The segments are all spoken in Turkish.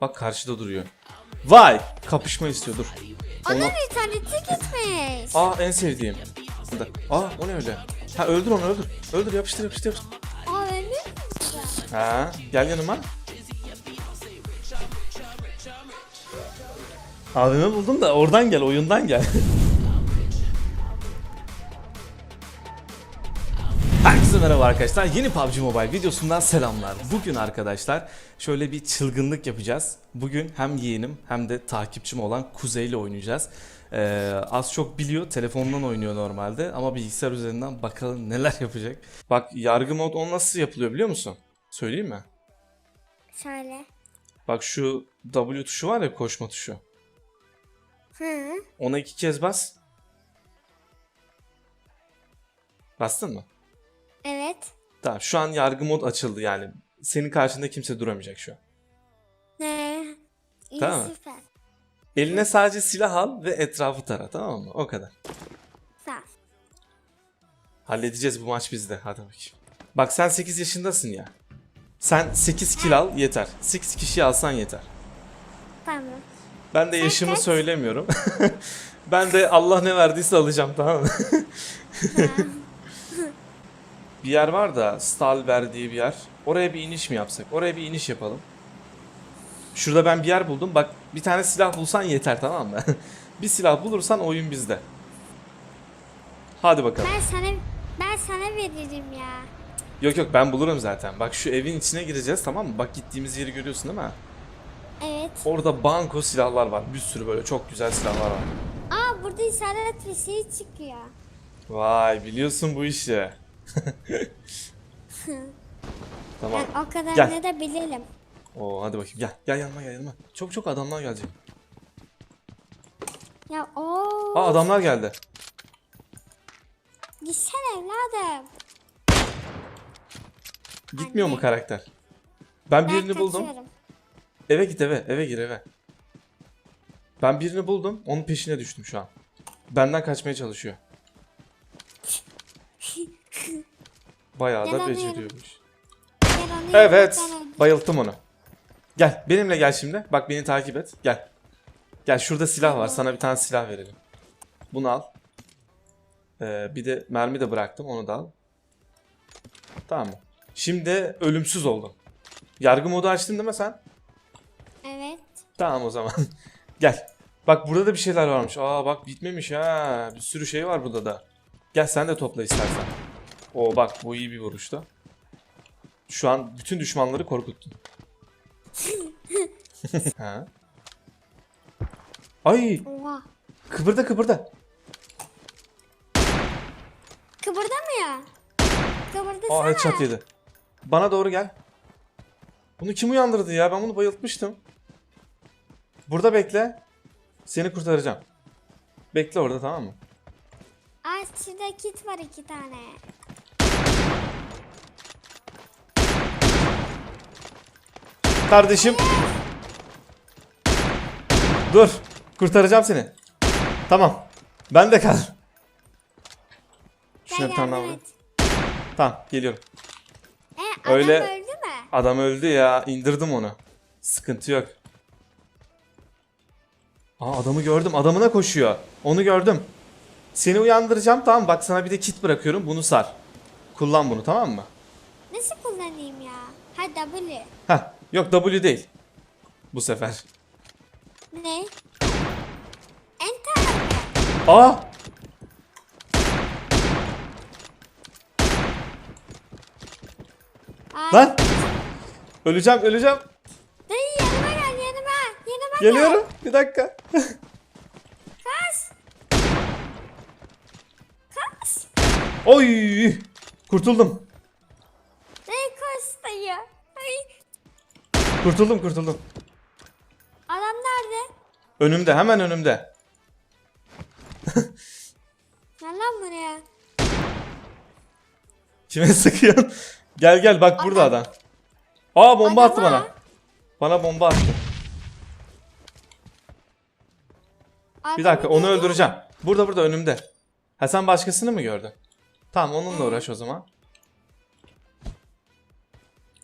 Bak karşıda duruyor. Vay! Kapışma istiyor dur. Onun Onu- interneti gitmiş. Aa en sevdiğim. Aa o ne öyle? Ha öldür onu öldür. Öldür yapıştır yapıştır yapıştır. Aa öyle mi? Ha gel yanıma. Abimi buldum da oradan gel oyundan gel. merhaba arkadaşlar. Yeni PUBG Mobile videosundan selamlar. Bugün arkadaşlar şöyle bir çılgınlık yapacağız. Bugün hem yeğenim hem de takipçim olan Kuzey ile oynayacağız. Ee, az çok biliyor. Telefondan oynuyor normalde ama bilgisayar üzerinden bakalım neler yapacak. Bak yargı mod on nasıl yapılıyor biliyor musun? Söyleyeyim mi? Şöyle. Bak şu W tuşu var ya koşma tuşu. Hı. Ona iki kez bas. Bastın mı? Evet. Tamam şu an yargı mod açıldı yani. Senin karşında kimse duramayacak şu an. Ne? İyi Tamam. süper. Eline sadece silah al ve etrafı tara tamam mı? O kadar. Sağ ol. Halledeceğiz bu maç bizde. Hadi bakayım. Bak sen 8 yaşındasın ya. Sen 8 kill al yeter. 8 kişi alsan yeter. Tamam. Ben de yaşımı kaç? söylemiyorum. ben de Allah ne verdiyse alacağım tamam mı? bir yer var da Stalber diye bir yer. Oraya bir iniş mi yapsak? Oraya bir iniş yapalım. Şurada ben bir yer buldum. Bak bir tane silah bulsan yeter tamam mı? bir silah bulursan oyun bizde. Hadi bakalım. Ben sana ben sana veririm ya. Yok yok ben bulurum zaten. Bak şu evin içine gireceğiz tamam mı? Bak gittiğimiz yeri görüyorsun değil mi? Evet. Orada banko silahlar var. Bir sürü böyle çok güzel silahlar var. Aa burada işaret bir şey çıkıyor. Vay biliyorsun bu işi. tamam. Ben o kadar Gel. ne de bilirim. Oo hadi bakayım gel. Gel yanıma gel yanıma. Çok çok adamlar gelecek. Ya o Aa adamlar geldi. gitsene evladım. Gitmiyor mu Anne. karakter? Ben Ben birini buldum. kaçıyorum. Eve git eve. Eve gir eve. Ben birini buldum. Onun peşine düştüm şu an. Benden kaçmaya çalışıyor. Bayağı da beceriyormuş. Evet. Bayılttım onu. Gel benimle gel şimdi. Bak beni takip et. Gel. Gel şurada silah var. Sana bir tane silah verelim. Bunu al. Ee, bir de mermi de bıraktım. Onu da al. Tamam mı? Şimdi ölümsüz oldum. Yargı modu açtın değil mi sen? Evet. Tamam o zaman. Gel. Bak burada da bir şeyler varmış. Aa bak bitmemiş ha. Bir sürü şey var burada da. Gel sen de topla istersen. Oo bak bu iyi bir vuruştu. Şu an bütün düşmanları korkuttun. ha. Ay Oha. kıpırda kıpırda. Kıpırdamıyor. Kıpırdasana. Aa headshot yedi. Bana doğru gel. Bunu kim uyandırdı ya? Ben bunu bayıltmıştım. Burada bekle. Seni kurtaracağım. Bekle orada tamam mı? Aa şurada kit var iki tane. Kardeşim. Dur. Kurtaracağım seni. Tamam. Ben de kal. Şuna bir tane daha vurayım. Tamam geliyorum. E, adam Öyle- öldü mü? Adam öldü ya. indirdim onu. Sıkıntı yok. Aa adamı gördüm. Adamına koşuyor. Onu gördüm. Seni uyandıracağım. Tamam bak sana bir de kit bırakıyorum. Bunu sar. Kullan bunu tamam mı? Nasıl kullanayım ya? Ha W. Heh. Yok W değil. Bu sefer. Ne? Enter? Aa! Ay, Lan! Öleceğim, öleceğim. Dayı yanıma gel yanıma. Yanıma gel. Geliyorum. Bir dakika. Kas. Kas. Oy! Kurtuldum. Kurtuldum, kurtuldum. Adam nerede? Önümde, hemen önümde. Gel lan buraya. Kime sıkıyorsun? gel gel bak burada adam. Aa bomba attı Adama. bana. Bana bomba attı. Bir dakika Adamı onu görüyor öldüreceğim. Burada burada önümde. Ha sen başkasını mı gördün? Tamam onunla uğraş o zaman.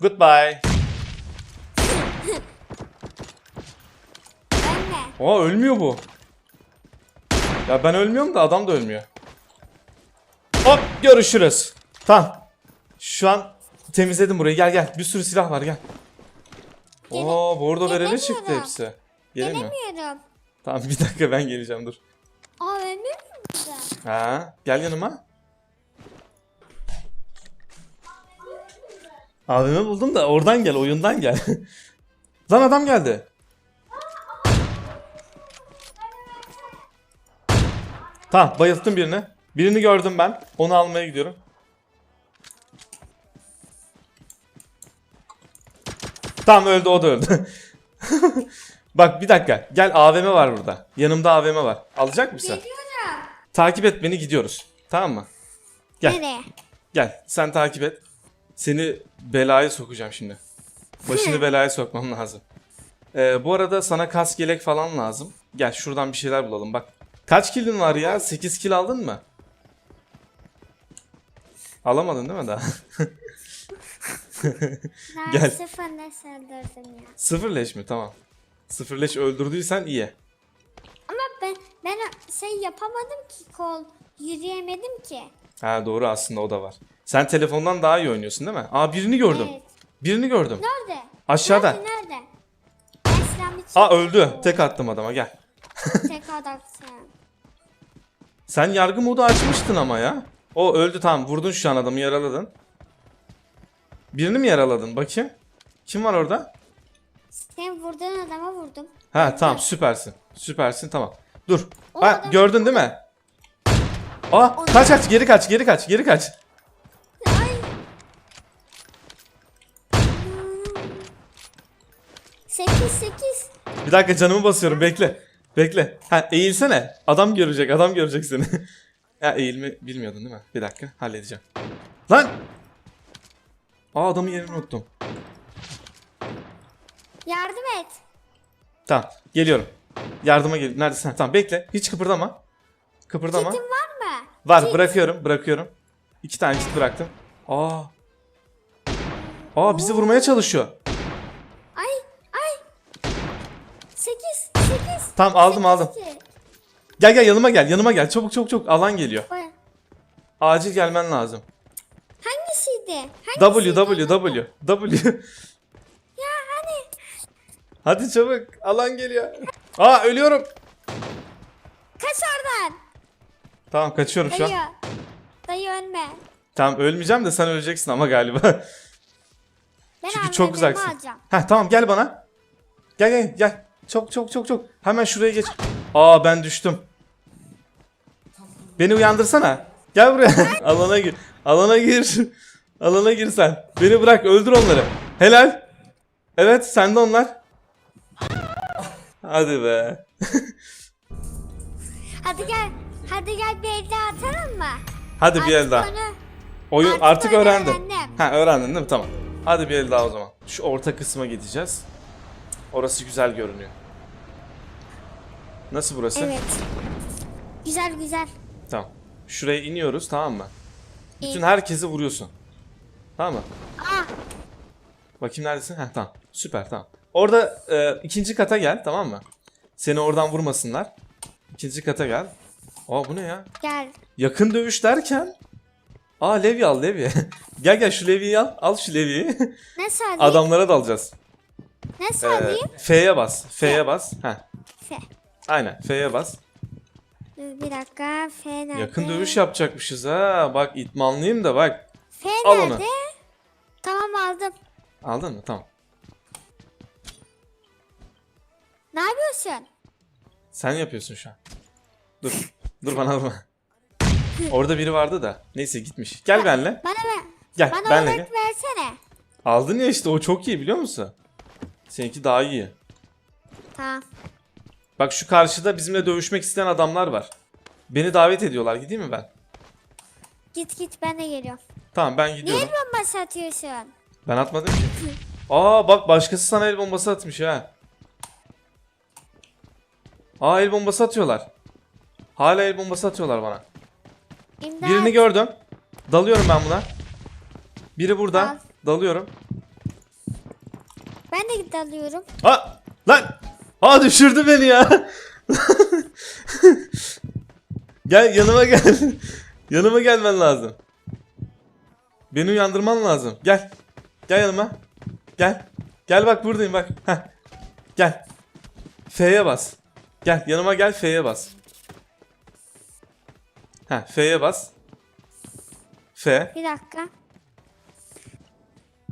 Goodbye. Aa ölmüyor bu. Ya ben ölmüyorum da adam da ölmüyor. Hop görüşürüz. Tamam. Şu an temizledim burayı. Gel gel. Bir sürü silah var gel. Oo bordo vereli çıktı gelemiyorum. hepsi. Gelemiyor. Gelemiyorum. Tamam bir dakika ben geleceğim dur. Aa ölmüyor mu burada? Ha, gel yanıma. Abimi buldum da oradan gel, oyundan gel. Lan adam geldi. Tamam, bayılttım birini. Birini gördüm ben. Onu almaya gidiyorum. Tamam öldü, o da öldü. Bak bir dakika. Gel AVM var burada. Yanımda AVM var. Alacak mısın? Geliyorum. Takip et beni gidiyoruz. Tamam mı? Gel. Nereye? Gel sen takip et. Seni belaya sokacağım şimdi. Başını belaya sokmam lazım. Ee, bu arada sana kas gelek falan lazım. Gel şuradan bir şeyler bulalım bak. Kaç kilin var ya? 8 kil aldın mı? Alamadın değil mi daha? Ben Gel. sıfır ne saldırdım ya. Sıfır leş mi? Tamam. Sıfır leş öldürdüysen iyi. Ama ben ben şey yapamadım ki kol. Yürüyemedim ki. Ha doğru aslında o da var. Sen telefondan daha iyi oynuyorsun değil mi? Aa birini gördüm. Evet. Birini gördüm. Nerede? Aşağıda. Nerede? Nerede? Aa öldü. Tek attım adama gel. Tek adaksın. Sen yargı modu açmıştın ama ya. O öldü tamam vurdun şu an adamı yaraladın. Birini mi yaraladın bakayım? Kim var orada? Sen vurduğun adama vurdum. Ha tamam süpersin. Süpersin tamam. Dur. O Ha adam- gördün değil mi? Aa kaç kaç geri kaç geri kaç geri kaç. Ay. Sekiz sekiz. Bir dakika canımı basıyorum bekle. Bekle. Ha eğilsene. Adam görecek adam görecek seni. ya eğilme bilmiyordun değil mi? Bir dakika halledeceğim. Lan! Aa adamın yerini unuttum. Yardım et. Tamam geliyorum. Yardıma gel. Neredesin? Tamam bekle. Hiç kıpırdama. Kıpırdama. Kitin var mı? Var Kit. bırakıyorum bırakıyorum. İki tane kit bıraktım. Aa. Aa bizi vurmaya çalışıyor. Ay ay. Sekiz sekiz. Tamam aldım aldım. Gel gel yanıma gel yanıma gel. Çabuk çabuk çabuk. Alan geliyor. Acil gelmen lazım. Hangisiydi? W Hangisiydi? W W W. Ya hani. Hadi çabuk. Alan geliyor. Aa ölüyorum. Kaç oradan. Tamam kaçıyorum şu an. Dayı. Ölme. Tamam ölmeyeceğim de sen öleceksin ama galiba. Ben Çünkü çok alacağım. Heh tamam gel bana. Gel gel gel. Çok çok çok çok. Hemen şuraya geç. Aa ben düştüm. Beni uyandırsana. Gel buraya. Alana gir. Alana gir. Alana gir sen. Beni bırak öldür onları. Helal. Evet sende onlar. Hadi be. Hadi gel. Hadi gel bir el daha atalım mı? Hadi bir el daha. onu- Oyun artık artık öğrendim. öğrendim. Ha öğrendin değil mi? Tamam. Hadi bir el daha o zaman. Şu orta kısma gideceğiz. Orası güzel görünüyor. Nasıl burası? Evet. Güzel güzel. Tamam. Şuraya iniyoruz tamam mı? Bütün herkesi vuruyorsun. Tamam mı? Aa, Bakayım neredesin? Heh tamam. Süper tamam. Orada e, ikinci kata gel tamam mı? Seni oradan vurmasınlar. İkinci kata gel. Aa bu ne ya? gel. Yakın dövüş derken Aa Levi al Levi. gel gel şu Levi'yi al. Al şu Levi'yi. Ne salayım? Adamlara dalacağız. Ne Ee, salayım? F'ye bas. F'ye bas. Heh. F. Aynen F'ye bas. Dur bir dakika. F nerede? Yakın dövüş yapacakmışız ha. Bak itmanlıyım da bak. F Al onu. nerede? Tamam aldım. Aldın mı? Tamam. Ne yapıyorsun? Sen yapıyorsun şu an. Dur. Dur bana vurma. Orada biri vardı da. Neyse gitmiş. Gel benle. Bana ver. Gel Bana benle gel. versene. Aldın ya işte o çok iyi biliyor musun? Seninki daha iyi. Tamam. Bak şu karşıda bizimle dövüşmek isteyen adamlar var. Beni davet ediyorlar. Gideyim mi ben? Git git ben de geliyorum. Tamam ben Niye gidiyorum. el bombası atıyorsun? Ben atmadım ki. Aa bak başkası sana el bombası atmış ha. Aa el bombası atıyorlar. Hala el bombası atıyorlar bana. İmdat. Birini gördüm. Dalıyorum ben buna. Biri burada. Al. Dalıyorum. Ben de git alıyorum. Ha! Lan! Aa düşürdü beni ya. gel yanıma gel. yanıma gelmen lazım. Beni uyandırman lazım. Gel. Gel yanıma. Gel. Gel bak buradayım bak. Heh. Gel. F'ye bas. Gel yanıma gel F'ye bas. Heh F'ye bas. F. Bir dakika.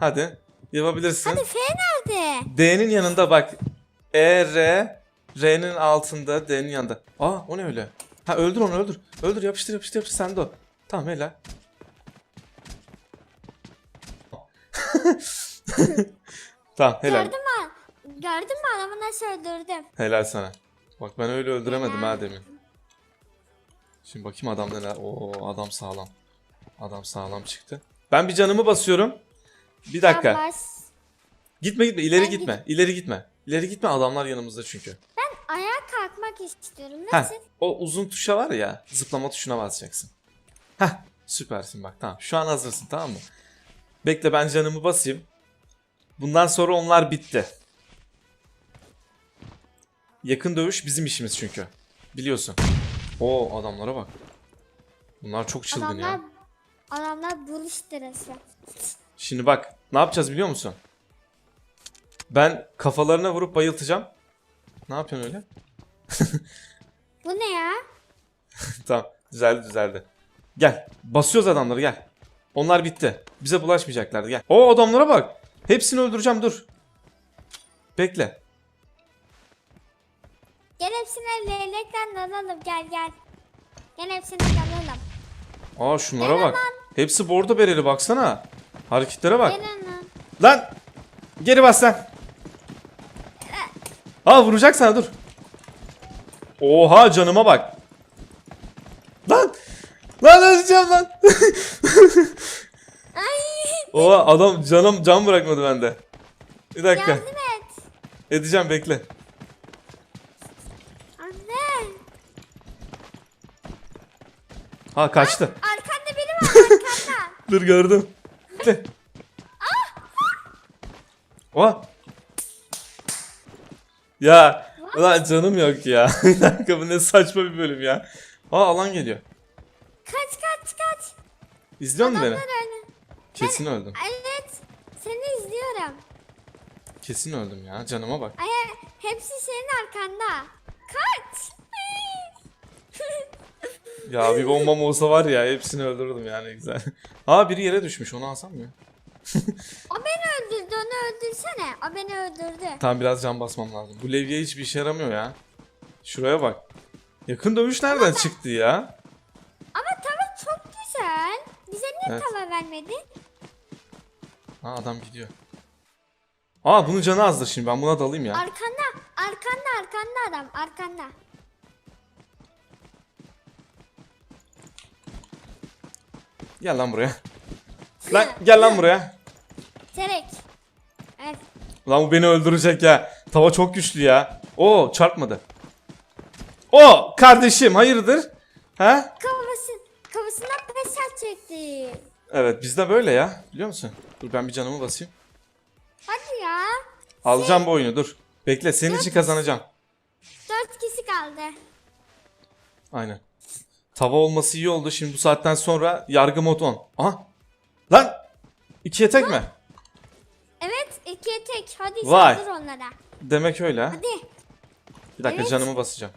Hadi. Yapabilirsin. Hadi F nerede? D'nin yanında bak. E, R. R'nin altında D'nin yanında. Aa o ne öyle? Ha öldür onu öldür. Öldür yapıştır yapıştır yapıştır sen de o. Tamam helal. tamam helal. Gördün mü? Gördün mü adamı nasıl öldürdüm? Helal sana. Bak ben öyle öldüremedim ha demin. Şimdi bakayım adam neler. Oo adam sağlam. Adam sağlam çıktı. Ben bir canımı basıyorum. Bir dakika. Gitme gitme ileri Ben gitme. İleri gitme. İleri gitme adamlar yanımızda çünkü. Ayağa kalkmak istiyorum. Heh, Nasıl? o uzun tuşa var ya zıplama tuşuna basacaksın. Heh süpersin bak tamam şu an hazırsın tamam mı? Bekle ben canımı basayım. Bundan sonra onlar bitti. Yakın dövüş bizim işimiz çünkü. Biliyorsun. Oo adamlara bak. Bunlar çok çılgın Adamlar, ya. adamlar buluştu resmen. Şimdi bak ne yapacağız biliyor musun? Ben kafalarına vurup bayıltacağım. Ne yapıyorsun öyle? Bu ne ya? Tamam düzeldi düzeldi. Gel basıyoruz adamları gel. Onlar bitti. Bize bulaşmayacaklardı gel. O adamlara bak. Hepsini öldüreceğim dur. Bekle. Gel hepsine leylekten dalalım gel gel. Gel hepsine dalalım. Aa şunlara bak. Hepsi bordo bereli baksana. Hareketlere bak. Gel. Lan! Geri bas sen. Aa vuracak sana dur. Oha canıma bak. Lan! Lan öleceğim lan. Oha adam canım can bırakmadı bende. Bir dakika. yardım et. Edeceğim bekle. Anne. Ha kaçtı. Arkanda biri var arkanda. Dur gördüm. Bekle. Oha. Ya ulan canım yok ya. Bir dakika bu ne saçma bir bölüm ya. Aa alan geliyor. kaç kaç kaç. İzliyor musun beni? Adamlar öyle. Kesin öldüm. Evet. Seni izliyorum. Kesin öldüm ya. Canıma bak. Ay hepsi senin arkanda. Kaç. Ya bir bombam olsa var ya hepsini öldürürdüm yani güzel. Aa biri yere düşmüş onu alsam mı? o beni öldürdü onu öldürsene. O beni öldürdü. Tamam biraz can basmam lazım. Bu levye hiçbir işe yaramıyor ya. Şuraya bak. Yakın dövüş nereden çıktı ya? Ama tava çok güzel. Bize niye Evet. tava vermedi? Ha adam gidiyor. Aa bunun canı azdır şimdi ben buna dalayım ya. Arkanda. Arkanda arkanda adam. Arkanda. Gel lan buraya. Lan gel lan buraya. Terek. Evet. Lan bu beni öldürecek ya. Tava çok güçlü ya. Oo çarpmadı. O kardeşim hayırdır? Ha? Kafası, kafasından peşer çekti. Evet bizde böyle ya. Biliyor musun? Dur ben bir canımı basayım. Hadi ya. Alacağım bu oyunu dur. Bekle senin için kazanacağım. Dört kişi kaldı. Aynen. Tava olması iyi oldu. Şimdi bu saatten sonra yargı mod 10. Aha. Lan. İkiye tek mi? Evet ikiye tek. Hadi Vay. saldır onlara. Demek öyle ha. Hadi. Bir dakika Evet. canımı basacağım.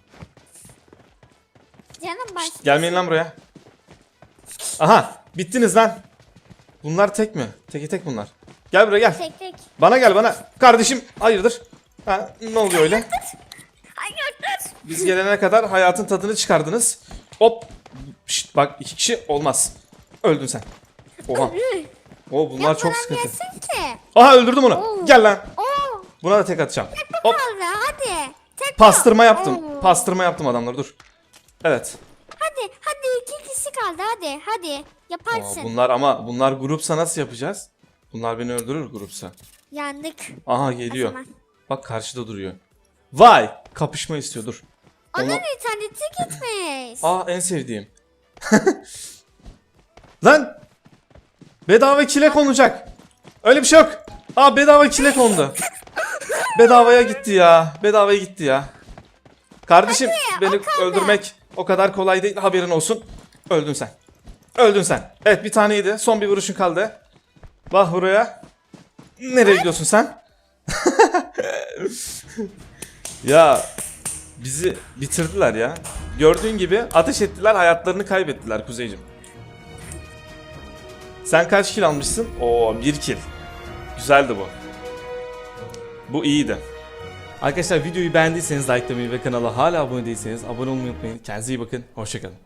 Canım baş. Gelmeyin lan buraya. Aha. Bittiniz lan. Bunlar tek mi? Teke tek bunlar. Gel buraya gel. Tek tek. Bana gel bana. Kardeşim hayırdır? Ha, ne oluyor öyle? Hayır. Biz gelene kadar hayatın tadını çıkardınız. Hop. Şşt, bak iki kişi olmaz. Öldün sen. Oha. O bunlar çok sıkıntı. Gelsin ki. Aha öldürdüm onu. Oo. Gel lan. Oo. Buna da tek atacağım. Hop. Kaldı hadi. Tek Pastırma yaptım. Oo. Pastırma yaptım adamları dur. Evet. Hadi hadi iki kişi kaldı hadi hadi. Aa, Yaparsın. bunlar ama bunlar grupsa nasıl yapacağız? Bunlar beni öldürür grupsa. Yandık. Aha geliyor. Bak karşıda duruyor. Vay! Kapışma istiyor dur. Onun Onu- interneti gitmiş. Aa en sevdiğim. Lan! Bedava kile konacak. Öyle bir şey yok. Aa bedava kile kondu. Bedavaya gitti ya. Bedavaya gitti ya. Kardeşim beni o öldürmek o kadar kolay değil. Haberin olsun. Öldün sen. Öldün sen. Evet bir taneydi. Son bir vuruşun kaldı. Bak buraya. Nereye gidiyorsun sen? ya bizi bitirdiler ya. Gördüğün gibi ateş ettiler hayatlarını kaybettiler Kuzeycim. Sen kaç kill almışsın? Oo bir kill. Güzeldi bu. Bu iyiydi. Arkadaşlar videoyu beğendiyseniz likelamayı ve kanala hala abone değilseniz abone olmayı unutmayın. Kendinize iyi bakın. Hoşçakalın.